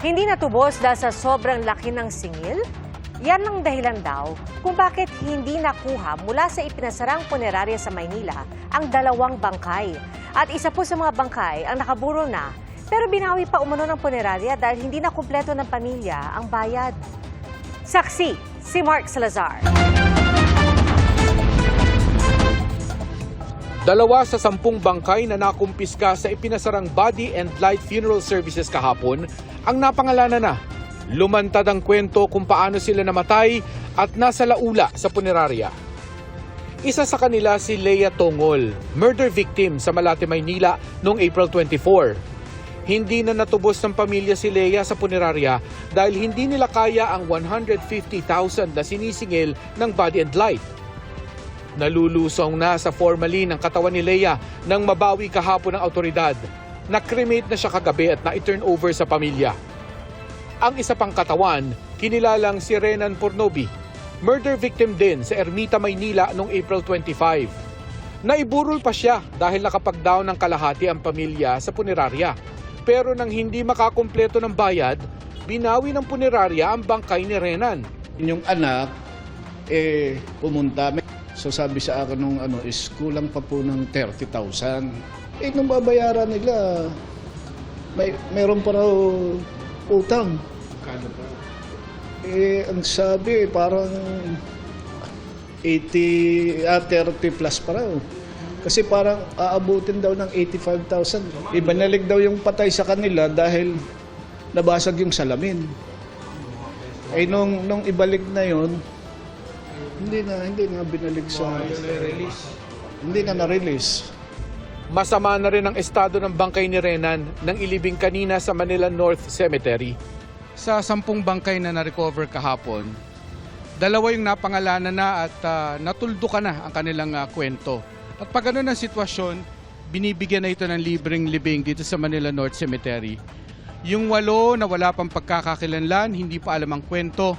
Hindi natubos dahil sa sobrang laki ng singil? Yan ang dahilan daw kung bakit hindi nakuha mula sa ipinasarang punerarya sa Maynila ang dalawang bangkay. At isa po sa mga bangkay ang nakaburo na pero binawi pa umano ng punerarya dahil hindi na kumpleto ng pamilya ang bayad. Saksi, si Mark Salazar. Dalawa sa sampung bangkay na nakumpiska sa ipinasarang Body and Light Funeral Services kahapon ang napangalanan na. Lumantad ang kwento kung paano sila namatay at nasa laula sa punerarya. Isa sa kanila si Leia Tongol, murder victim sa Malate, Maynila noong April 24. Hindi na natubos ng pamilya si Leia sa punerarya dahil hindi nila kaya ang 150,000 na sinisingil ng Body and Light. Nalulusong na sa formalin ang katawan ni Leia nang mabawi kahapon ng autoridad. Na-cremate na siya kagabi at na-turn over sa pamilya. Ang isa pang katawan, kinilalang si Renan Pornobi. Murder victim din sa Ermita, Maynila noong April 25. Naiburol pa siya dahil nakapag-down ng kalahati ang pamilya sa punerarya. Pero nang hindi makakumpleto ng bayad, binawi ng punerarya ang bangkay ni Renan. Yung anak, eh, pumunta. So sabi sa akin nung ano is kulang pa po ng 30,000. Eh, nung babayaran nila, may, meron pa raw utang. Eh, ang sabi, parang 80, ah, 30 plus pa raw. Kasi parang aabutin daw ng 85,000. Ibanalig daw yung patay sa kanila dahil nabasag yung salamin. Eh nung nung ibalik na yon, hindi na hindi na binalik sa Hindi na na-release. Masama na rin ang estado ng bangkay ni Renan nang ilibing kanina sa Manila North Cemetery. Sa sampung bangkay na na-recover kahapon, dalawa yung napangalanan na at uh, natuldukan na ang kanilang ah, kwento. At pag ganun ang sitwasyon, binibigyan na ito ng libreng libing dito sa Manila North Cemetery. Yung walo na wala pang pagkakakilanlan, hindi pa alam ang kwento,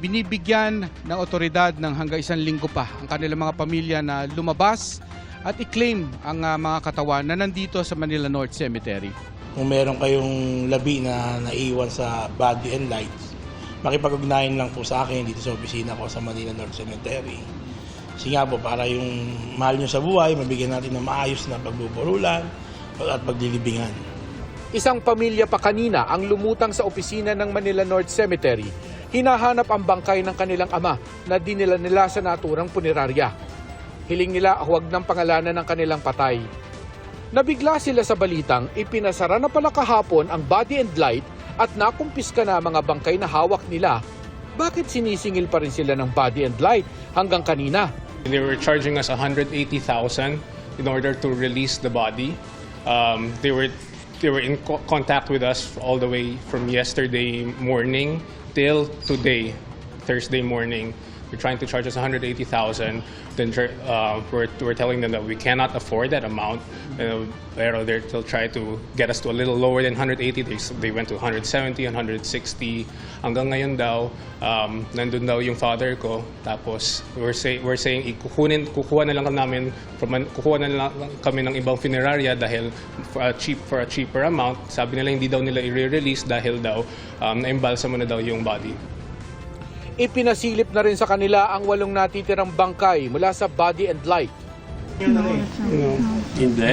binibigyan ng otoridad ng hanggang isang linggo pa ang kanilang mga pamilya na lumabas at i-claim ang ah, mga katawan na nandito sa Manila North Cemetery. Kung meron kayong labi na naiwan sa body and lights, makipag-ugnayan lang po sa akin dito sa opisina ko sa Manila North Cemetery. Kasi nga po, para yung mahal nyo sa buhay, mabigyan natin ng maayos na pagbuburulan at paglilibingan. Isang pamilya pa kanina ang lumutang sa opisina ng Manila North Cemetery. Hinahanap ang bangkay ng kanilang ama na dinila nila sa naturang punerarya. Hiling nila huwag ng pangalanan ng kanilang patay. Nabigla sila sa balitang ipinasara na pala kahapon ang body and light at nakumpiska na mga bangkay na hawak nila. Bakit sinisingil pa rin sila ng body and light hanggang kanina? They were charging us 180,000 in order to release the body. Um, they were they were in co- contact with us all the way from yesterday morning till today, Thursday morning. They're trying to charge us 180,000. Then uh, we're, we're telling them that we cannot afford that amount. Uh, they'll try to get us to a little lower than 180. They, they went to 170, 160. Hanggang ngayon daw, um, nandun daw yung father ko. Tapos we're, say, we're saying ikukunin, kukuha na lang namin from, kukuha na lang kami ng ibang funeraria dahil for a, cheap, for a cheaper amount. Sabi nila hindi daw nila i-release dahil daw um, naimbalsa mo na daw yung body. Ipinasilip na rin sa kanila ang walong natitirang bangkay mula sa body and light. Hindi.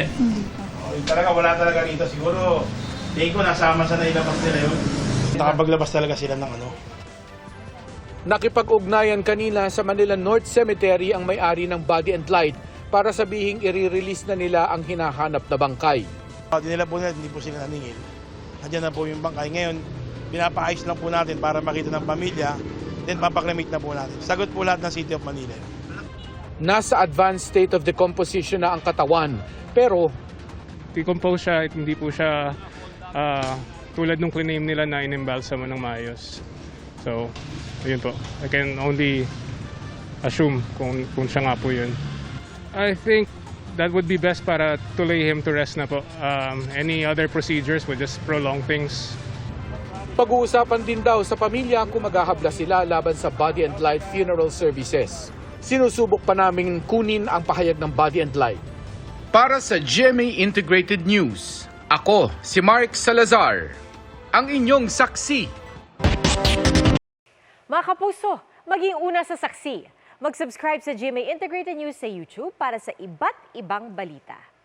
Talaga wala talaga dito. Siguro, tingin ko nasama sa nailabas nila yun. Nakapaglabas talaga sila ng ano. Nakipag-ugnayan kanina sa Manila North Cemetery ang may-ari ng Body and Light para sabihing i-release na nila ang hinahanap na bangkay. Hindi nila po nila, hindi po sila naningil. Nandiyan na po yung bangkay. Ngayon, pinapaayos lang po natin para makita ng pamilya, then papaklamate na po natin. Sagot po lahat ng City of Manila. Nasa advanced state of decomposition na ang katawan pero decompose siya, hindi po siya ah, tulad nung claim nila na inimbalsa mo ng maayos. So, ayun po. I can only assume kung, kung siya nga po yun. I think that would be best para to lay him to rest na po. Um, any other procedures would just prolong things. Pag-uusapan din daw sa pamilya kung maghahabla sila laban sa Body and Light Funeral Services. Sinusubok pa namin kunin ang pahayag ng Body and Light. Para sa GMA Integrated News, ako si Mark Salazar. ang inyong saksi. Mga kapuso, maging una sa saksi. Mag-subscribe sa GMA Integrated News sa YouTube para sa iba't ibang balita.